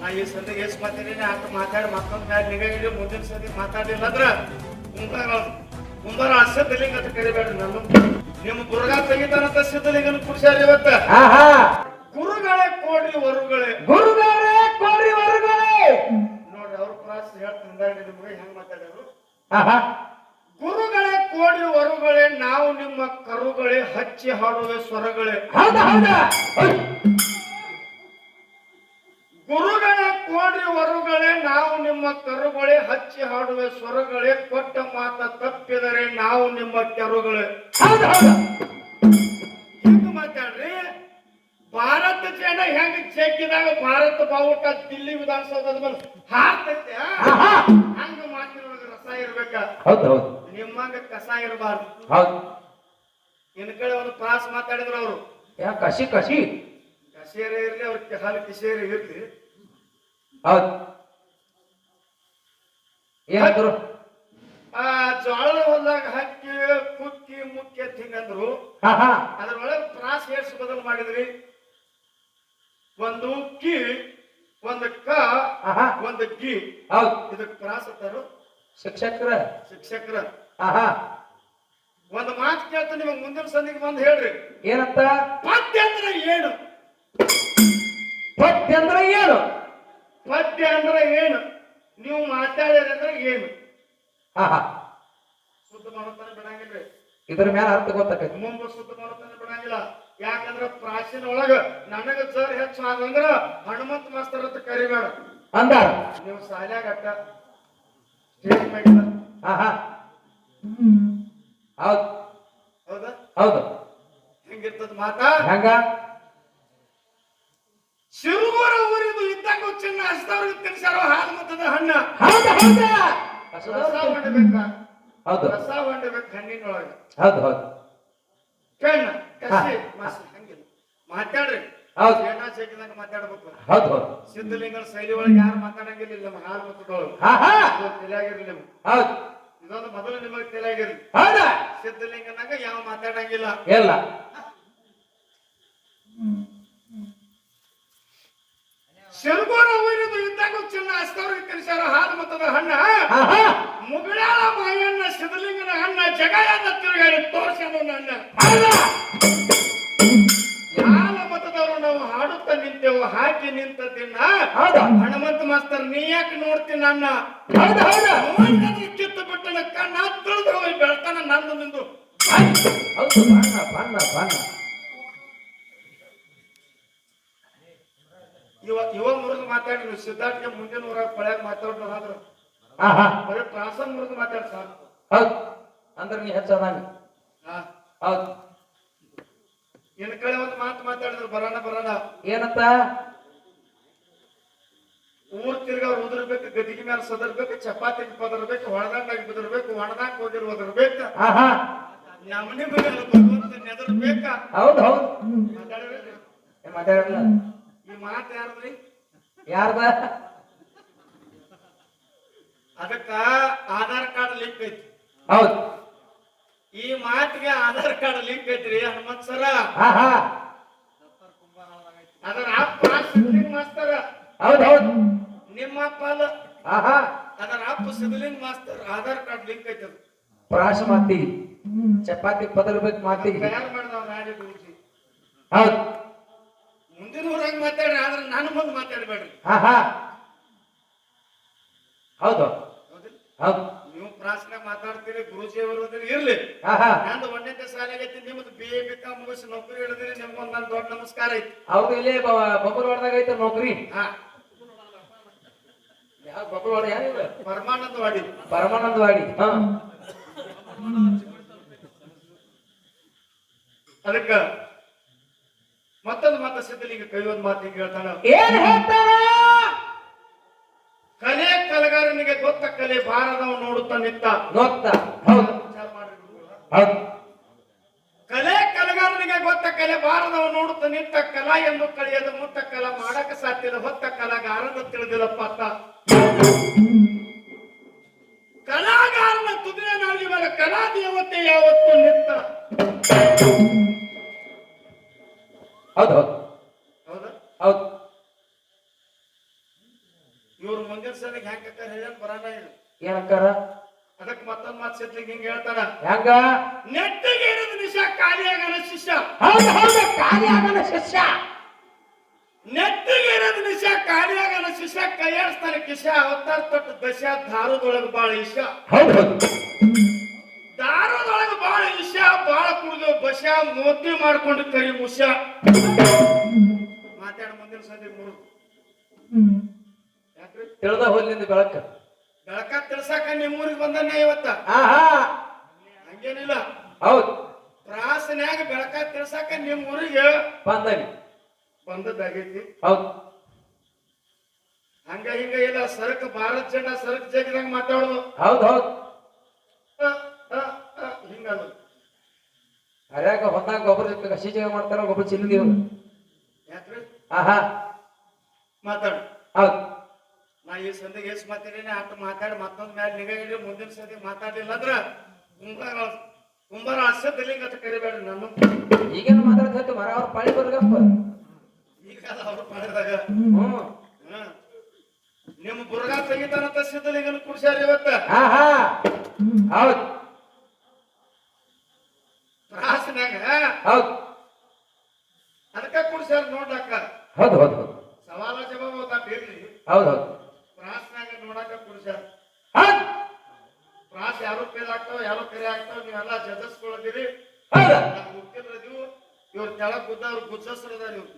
ನಾ ಈ ಸತಿ ಎಷ್ಟು ಮಾತಾಡೀನಿ ಆತ ಮಾತಾಡಿ ಮತ್ತೊಂದು ಮ್ಯಾಲ ನಿಗಾ ಇಡಿ ಮುಂದಿನ ಸತಿ ಮಾತಾಡಲಿಲ್ಲ ಅಂದ್ರೆ ಕುಂಬಾರ ಕುಂಬಾರ ಸಿದ್ಧಲಿಂಗ ಅಂತ ಕರಿಬೇಡ್ರಿ ನಾನು. ನಿಮ್ಮ ಗುರುಗ ತೆಗಿತಾನಂತ ಸಿದ್ಧಲಿಂಗನ ಕುಡ್ಸ್ಯಾರ ಇವತ್ತ. ಗುರುಗಳೇ ಕೋಡಿ ವರುಗಳೇ. ಗುರುಗಳೇ ಕೋಡ್ರಿ ವರುಗಳೇ. ನೋಡ್ರಿ ಅವ್ರ ಪ್ರಾಸ್ ಹೇಳ್ತಾರೆ ನಿಮ್ಗೆ ಹೆಂಗ್ ಮಾತಾಡೋರು ಗುರುಗಳೇ ಕೋಡಿ ವರುಗಳೇ ನಾವು ನಿಮ್ಮ ಕರುಗಳೇ ಹಚ್ಚಿ ಹಾಡುವೆ ಸ್ವರಗಳೇ. ಹೌದಾ ಹೌದಾ. ಗುರುಗಳ ಕೋಡಿ ವರುಗಳೇ ನಾವು ನಿಮ್ಮ ಕರುಗಳೇ ಹಚ್ಚಿ ಹಾಡುವೆ ಸ್ವರಗಳೇ ಕೊಟ್ಟ ಮಾತ ತಪ್ಪಿದರೆ ನಾವು ನಿಮ್ಮ ಕೆರುಗಳೇ. ಹಿಂಗ್ ಮಾತಾಡ್ರಿ. ಭಾರತ ಜನ ಹೆಂಗ ಚೆಕ್ಕಿದಾಗ ಭಾರತ ಬಾವುಟ ದಿಲ್ಲಿ ವಿಧಾನಸೌಧದ ಮೇಲೆ ಹಾರ್ತೈತೆ? ಹಂಗ ಮಾತಿನೊಳಗೆ ರಸ ಇರ್ಬೇಕ? ನಿಮ್ಮಂಗ ಕಸ ಇರಬಾರ್ದು. ಇನ್ ಕಡೆ ಒಂದು ಪ್ರಾಸ್ ಮಾತಾಡಿದ್ರು ಅವರು. ಕಸಿ ಕಸಿ. ಕಸೇರಿ ಇರ್ಲಿ ಅವ್ರ ಹಾಲು ಕಿಸೇರಿ ಇರ್ಲಿ. ಹೌದು. ಏನಾದ್ರು ಆ ಜೋಳದ ಹೊಲದಾಗ ಹಕ್ಕಿ ಕುಕ್ಕಿ ಮುಕ್ಕಿ ಅಂತ ಹಿಂಗಂದ್ರು ಅದ್ರೊಳಗೆ ಪ್ರಾಸ್ ಏರ್ಸ್ ಬದಲು ಮಾಡಿದ್ರಿ. ಒಂದು ಕಿ ಒಂದು ಕ ಒಂದು ಗಿ. ಹೌದು. ಇದಕ್ಕೆ ಪ್ರಾಸ ಅಂತಾರು ಶಿಕ್ಷಕರ. ಶಿಕ್ಷಕರ. ಒಂದು ಮಾತು ಕೇಳ್ತ ನಿಮಗೆ ಮುಂದಿನ ಸಂದಿಗೆ ಬಂದು ಹೇಳ್ರಿ. ಏನಂತ? ಪದ್ಯ ಅಂದ್ರೆ ಏನು ಪದ್ಯ ಅಂದ್ರೆ ಏನು ಪದ್ಯ ಅಂದ್ರೆ ಏನು? ನೀವು ಮಾತಾಡಿದ್ರೆ ಅಂದ್ರೆ ಏನು? ಆಹಾ ಶುದ್ಧ ಮಾಡೋತನ ಬಿಡಂಗಿಲ್ರಿ. ಇದ್ರ ಮೇಲೆ ಅರ್ಥ ಗೊತ್ತಾಕೈತಿ ಮುಂಬ ಶುದ್ಧ ಮಾಡೋತಾನೆ ಬಿಡಂಗಿಲ್ಲ. ಯಾಕಂದ್ರ ಪ್ರಾಚೀನ ಒಳಗ ನನಗ ಜರ್ ಹೆಚ್ಚು ಆದಂದ್ರ ಹನುಮಂತ ಮಾಸ್ತರ್ ಅಂತ ಕರಿಬೇಡ. ಅಂದ ನೀವು ಶಾಲ್ಯಾಗ ಅಟ್ಟ. ಹೌದು. ಹೌದಾ? ಹೌದು. ಹೆಂಗಿರ್ತದ ಮಾತಾ? ಹೆಂಗ? ಶಿರುಗೂರ ಊರಿದು ಇದ್ದಂಗ ಚಿನ್ನ ಹಸ್ತವ್ರಿಗೆ ತಿನ್ಸಾರೋ ಹಾಲು ಮತ್ತದ ಹಣ್ಣ. ಹೌದು ಹೌದು. ರಸ ಹೊಂಡಬೇಕ? ಹೌದು. ರಸ ಹೊಂಡಬೇಕು ಹಣ್ಣಿನೊಳಗ. ಹೌದು ಹೌದು. ಕಣ್ಣ ಕಸಿ ಮಸಿ ಹಂಗಿಲ್ಲ ಮಾತಾಡ್ರಿ. ಹೌದು. ಏನ ಸೇಕಿದಂಗ ಮಾತಾಡ್ಬೇಕು. ಹೌದು ಹೌದು. ಸಿದ್ಧಲಿಂಗನ ಶೈಲಿ ಒಳಗೆ ಯಾರು ಮಾತಾಡಂಗಿಲ್ಲ ನಮ್ಮ ಹಾಲು ಮತ್ತದೊಳಗೆ ಹಾ. ಇದು ತಲೆಯಾಗಿರ್ಲಿ ನಿಮ್ಗೆ. ಹೌದು. ಇದೊಂದು ಮೊದಲು ನಿಮಗೆ ತಲೆಯಾಗಿರ್ಲಿ. ಹೌದಾ. ಸಿದ್ಧಲಿಂಗನಾಗ ಯಾವ ಮಾತಾಡಂಗಿಲ್ಲ. ಇಲ್ಲ. ಶಿಲ್ಗೋರ ಊರಿದು ಇದ್ದಾಗ ಚಿನ್ನ ಹಸ್ತವ್ರಿಗೆ ತಿನ್ಸಾರ ಹಾಲು ಮತದ ಹಣ್ಣ. ಮುಗುಳಾಳ ಮಾಯಣ್ಣ ಸಿದ್ಧಲಿಂಗನ ಹಣ್ಣ ಜಗಯಾದ ತಿರುಗಾಡಿ ತೋರಿಸೋದು ನನ್ನ ಹಾಲ ಮತದವರು ನಾವು ಹಾಡುತ್ತಾ ನಿಂತೆವು ಹಾಕಿ ನಿಂತ ದಿನ ಹಣಮಂತ ಮಾಸ್ತರ್ ನೀ ಯಾಕೆ ನೋಡ್ತೀನಿ ನೋಡಿದ್ರೆ ಕಿತ್ತು ಬಿಟ್ಟನ ಕಣ್ಣ ತಿಳಿದು ಹೋಗಿ ಬೆಳ್ತಾನ ನಂದು ನಿಂದು. ಬಣ್ಣ ಬಣ್ಣ ಬಣ್ಣ. ಇವ ಇವ ಮುರಿದು ಮಾತಾಡಿ ನೀವು ಸಿದ್ಧಾರ್ಥಗೆ ಮುಂದಿನ ಊರಾಗ ಪಳ್ಯಾಗ ಮಾತಾಡ್ರು ಹಾ ಆಹಾ. ಬರೀ ಪ್ರಾಸ ಮುರಿದು ಮಾತಾಡ ಸರ್ ಹೌದು. ಅಂದ್ರೆ ನೀ ಹೆಚ್ಚದಾನ ಹೌದು. ಇನ್ ಕಡೆ ಒಂದು ಮಾತು ಮಾತಾಡಿದ್ರು ಬರೋಣ ಬರೋಣ. ಏನಂತ? ಊರ್ ತಿರ್ಗಾ ಉದಿರ್ಬೇಕು ಗದಿಗೆ ಮೇಲೆ ಸದರ್ಬೇಕು ಚಪಾತಿ ಬದರ್ಬೇಕು ಹೊಣದಂಡಾಗಿ ಬಿದಿರ್ಬೇಕು ಒಣದಾಕ್ ಹೋಗಿರ್ ಒದರ್ಬೇಕು. ನಮ್ಮನೆ ಮೇಲೆ ಭಗವಂತ ನೆದರ್ಬೇಕ. ಹೌದು ಹೌದು. ಮಾತಾಡಬೇಡ್ರಿ. ಏನ್ ಮಾತಾಡಲ್ಲ. ಮಾತು ಯಾರದ್ರಿ? ಯಾರ್ದ? ಅದಕ್ಕ ಆಧಾರ್ ಕಾರ್ಡ್ ಲಿಂಕ್ ಐತಿ. ಹೌದು. ಈ ಮಾತಿಗೆ ಆಧಾರ್ ಕಾರ್ಡ್ ಲಿಂಕ್ ಐತ್ರಿ ಹನುಮಂತ್ ಸರ. ಅದರ ಅಪ್ಪ ಸಿದ್ಲಿಂಗ್ ಮಾಸ್ತರ್ ಹೌದು ಹೌದು. ನಿಮ್ಮ ಅಪ್ಪ ಅಲ್ಲ. ಅದರ ಅಪ್ಪ Sidling master Aadhaar card link ಐತಿ ಅದು. ಪ್ರಾಶ ಮಾತಿ. ಚಪಾತಿ ಪದರ್ಬೇಕು ಮಾತಿ ತಯಾರು ಮಾಡಿದವ್ ನಾಡಿ ಹೌದು. ಮುಂದಿನ ಊರಾಗ ಮಾತಾಡ್ರಿ ಆದ್ರೆ ನನ್ನ ಮುಂದೆ ಮಾತಾಡ್ಬೇಡ್ರಿ. ಹಾ ಹೌದು? ಹೌದು. ನೀವು ಪ್ರಾಸನ ಮಾತಾಡ್ತೀರಿ ಗುರುಜಿ ಅವರು ಇರ್ಲಿ. ಹಾ ನಂದು ಒಂದನೇ ಐತಿ ನಿಮ್ದು ಬಿ ಎ ಬಿ ಕಾಮ್ ಮುಗಿಸಿ ನೌಕರಿ ಹೇಳಿದ್ರಿ ನಿಮ್ಗೊಂದು ನನ್ನ ದೊಡ್ಡ ನಮಸ್ಕಾರ ಐತಿ. ಹೌದು ಇಲ್ಲೇ ಬೊಬ್ಬರವಾಡದಾಗ ಐತೆ ನೌಕರಿ. ಹಾ. ಯಾವ ಬೊಬ್ಬರವಾಡ ಯಾರಿಲ್ಲ ಪರಮಾನಂದವಾಡಿ. ಪರಮಾನಂದವಾಡಿ ಹಾ. ಅದಕ್ಕ ಮತ್ತೊಂದು ಮಾತ ಸಿದ್ಧಲಿಂಗ ಕೈ ಒಂದು ಮಾತು ಹಿಂಗೆ ಹೇಳ್ತಾನ. ಏನ್ ಹೇಳ್ತಾನ? ಕಲೆ ಕಲೆಗಾರನಿಗೆ ಗೊತ್ತ ಕಲೆ ಬಾರದವ ನೋಡುತ್ತಾ ನಿಂತ ಗೊತ್ತ ಹೌದು. ವಿಚಾರ ಮಾಡ್ರಿ ಹೌದು. ಕಲೆ ಕಲೆಗಾರನಿಗೆ ಗೊತ್ತ ಕಲೆ ಬಾರದವ ನೋಡುತ್ತ ನಿಂತ ಕಲಾ ಎಂದು ಕಳೆಯದ ಮುತ್ತ ಕಲ ಮಾಡಕ ಸಾಧ್ಯದ ಹೊತ್ತ ಕಲಾಗಾರನ ತಿಳಿದಿಲ್ಲಪ್ಪ ಅತ್ತ ಕಲಾಗಾರನ ತುದಿಯ ಮೇಲೆ ಕಲಾ ದೇವತೆ ಯಾವತ್ತು ನಿಂತ ಹೌದು ಹೌದು ಹೌದಾ ಹೌದು ಇವ್ರು ಮುಂದಿನ ಸಲಿಗೆ ಹೆಂಗ್ ಅಕ್ಕಾರ ಹೇಳ್ಯಾನ ಬರಾನ ಏನಕ್ಕಾರ? ಅದಕ್ಕೆ ಮತ್ತೊಂದು ಮಾತು ಸಿದ್ಲಿಂಗ್ ಹಿಂಗ ಹೇಳ್ತಾರ? ಹೆಂಗ ನೆಟ್ಟಿಗೆ ಇರೋದು ನಿಶಾ ಖಾಲಿಯಾಗನ ಶಿಷ್ಯ. ಹೌದು ಹೌದು ಖಾಲಿ ಶಿಷ್ಯ. ನೆಟ್ಟಿಗೆ ಇರೋದು ನಿಶಾ ಖಾಲಿಯಾಗನ ಶಿಷ್ಯ ಕೈಯಾಡಿಸ್ತಾನೆ ಕಿಶ ಅವತಾರ ತೊಟ್ಟು ದಶ ದಾರುದೊಳಗ ಬಾಳ ಇಶ ಹೌದು ದಾರುದೊಳಗ ಬಾಳ ಇಶ ಬಾಳ ಕುಡಿದು ಬಶ ಮೋತಿ ಮಾಡ್ಕೊಂಡು ಕರಿ ಉಷ ಮಾತಾಡ ಮುಂದಿನ ಸಂದಿ ಮೂರು. ಯಾಕ್ರಿ? ತಿಳಿದ ಹೋಲಿಂದ ಬೆಳಕ. ಬೆಳಕ ತಿಳ್ಸಾಕ ನಿಮ್ಮ ಊರಿಗೆ ಬಂದನ್ನ ಇವತ್ತ? ಆಹಾ. ಹಂಗೇನಿಲ್ಲ. ಹೌದು. ತ್ರಾಸನ್ಯಾಗ ಬೆಳಕ ತಿಳ್ಸಾಕ ನಿಮ್ಮ ಊರಿಗೆ ಬಂದವಿ ಬಂದದ್ದಾಗೈತಿ. ಹೌದು. ಹಂಗ ಹಿಂಗ ಇಲ್ಲ ಸರಕ್ ಭಾರತ್ ಜನ ಸರಕ್ ಜಗದಂಗ ಮಾತಾಡೋದು. ಹೌದು ಹೌದು. ಹಿಂಗಲ್ಲ ಹರ್ಯಾಗ ಹೊಂದಾಗ ಗೊಬ್ಬರ ಕಸಿ ಜಗ ಮಾಡ್ತಾರ ಗೊಬ್ಬರ ಚಿಲ್ಲಿದೀವ ಯಾಕ್ರಿ? ಆಹಾ. ಮಾತಾಡು. ಹೌದು. ಈ ಸಂದಿಗೆ ಎಷ್ಟು ಮಾತಾಡೀನಿ ಅಷ್ಟು ಮಾತಾಡಿ ಮತ್ತೊಂದ್ ಮ್ಯಾಲ ನಿಗಾ ಇಡಿ ಮುಂದಿನ ಸತಿ ಮಾತಾಡಲಿಲ್ಲ ಅಂದ್ರ ಕುಂಬಾರ ಕುಂಬಾರ ಅಷ್ಟದಲ್ಲಿ ಅಂತ ಕರಿಬೇಡ ನಾನು ಈಗೇನು ಮಾತಾಡ್ತೈತಿ ಮರ ಅವ್ರ ಪಾಳಿ ಬರ್ಗಪ್ಪ ಈಗ ಅವ್ರ ಹ್ಮ್. ಹ್ಮ್. ನಿಮ್ಮ ಬುರ್ಗ ತೆಗಿತಾನಂತ ಸಿದ್ಧಲಿಂಗನ ಕುಡ್ಸ್ಯಾರ ಇವತ್ತ? ಹಾ. ಹೌದು. ತ್ರಾಸನ್ಯಾಗ? ಹೌದು. ಅದಕ್ಕ ಕುಡ್ಸ್ಯಾರ ನೋಡ್ಲಕ್ಕ. ಹೌದು ಹೌದು ಹೌದು ಸವಾಲ ಜವಾಬ್ ಓದಾ ಬೇಕ್ರಿ ಹೌದು ಹೌದು ತ್ರಾಸನ್ಯಾಗ ನೋಡಾಕ ಕುಡ್ಸ್ಯಾರ ಹೌದು ತ್ರಾಸ ಯಾರು ಫೇಲ್ ಆಗ್ತಾವ ಯಾರು ಕರೆ ಆಗ್ತಾವ ನೀವೆಲ್ಲ ನಾವು ಮುಕ್ತಿದ್ರದೀವು ಇವ್ರ ತೆಳಗ್ ಗುದ್ದ ಅವ್ರ ಗುಜ್ಜಸ್ರದಾರ ಇವ್ರು.